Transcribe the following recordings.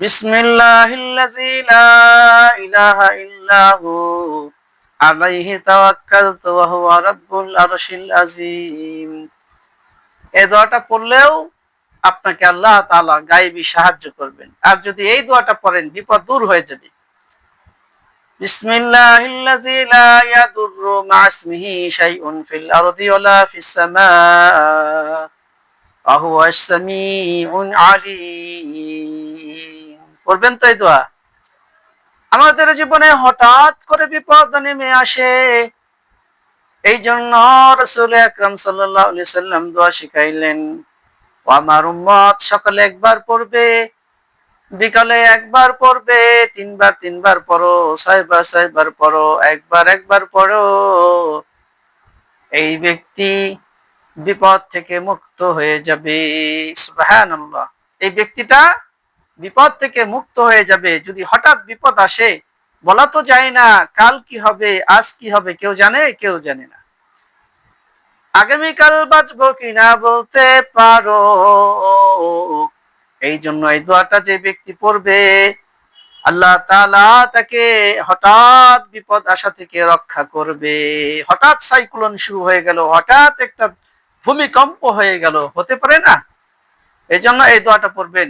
بسم الله الذي لا إله إلا هو عليه توكلت وهو رب العرش العظيم এই দোয়াটা পড়লেও আপনাকে আল্লাহ তাআলা গায়েবী সাহায্য করবেন আর যদি এই দোয়াটা পড়েন বিপদ দূর হয়ে যাবে বিসমিল্লাহিল্লাযী লা ইয়াদুররু মা ইসমিহি শাইউন ফিল আরদি ওয়ালা ফিস সামা ওয়া হুয়াস সামিউন আলীম পড়বেন তো এই দোয়া। আমাদের জীবনে হঠাৎ করে বিপদ নেমে আসে। এই জন্য রসুল আকরাম সাল্লাম দোয়া শিখাইলেন আমার উম্মত সকালে একবার পড়বে, বিকালে একবার পড়বে, তিনবার তিনবার পড়ো, ছয়বার ছয়বার পড়ো, একবার একবার পড়ো। এই ব্যক্তি বিপদ থেকে মুক্ত হয়ে যাবে। এই ব্যক্তিটা বিপদ থেকে মুক্ত হয়ে যাবে। যদি হঠাৎ বিপদ আসে, বলা তো যায় না কাল কি হবে, আজ কি হবে, কেউ জানে কেউ জানে না। আগামীকাল বাঁচবো কিনা বলতে পারো। এই জন্য এই দোয়াটা যে ব্যক্তি পড়বে, আল্লাহ তালা তাকে হঠাৎ বিপদ আসা থেকে রক্ষা করবে। হঠাৎ সাইক্লোন শুরু হয়ে গেল, হঠাৎ একটা ভূমিকম্প হয়ে গেল, হতে পারে না? এই জন্য এই দোয়াটা পড়বেন।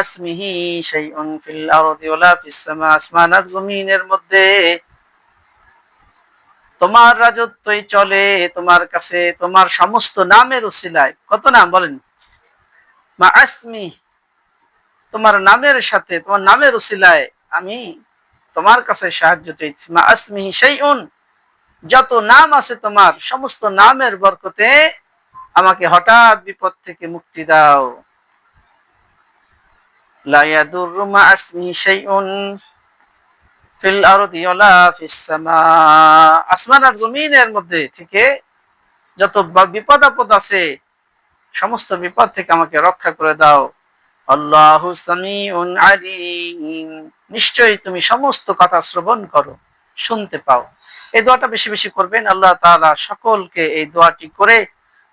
আসমিহি শাইউন ফিল আরদি ওয়ালা ফিস সামা আসমান আর জমিনের মধ্যে। তোমার রাজত্বই চলে, তোমার কাছে, তোমার সমস্ত নামের উসিলায় কত নাম বলেন? মা আসমি তোমার নামের সাথে, তোমার নামের উসিলায় আমি তোমার কাছে সাহায্য চাইছি। মা আসমি শাইউন, যত নাম আছে তোমার, সমস্ত নামের বরকতে আমাকে হঠাৎ বিপদ থেকে মুক্তি দাও। আসমান আর জমিনের মধ্যে থেকে যত বিপদ আপদ আছে, সমস্ত বিপদ থেকে আমাকে রক্ষা করে দাও। আল্লাহু নিশ্চয়ই তুমি সমস্ত কথা শ্রবণ করো, শুনতে পাও। এই দোয়াটা বেশি বেশি করবেন। আল্লাহ তাআলা সকলকে এই দোয়াটি করে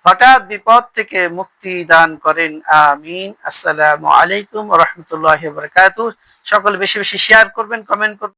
হঠাৎ বিপদ থেকে মুক্তি দান করেন। আমিন। আসসালামু আলাইকুম রহমতুল্লাহ বরকাত সকল বেশি বেশি শেয়ার করবেন কমেন্ট করবেন।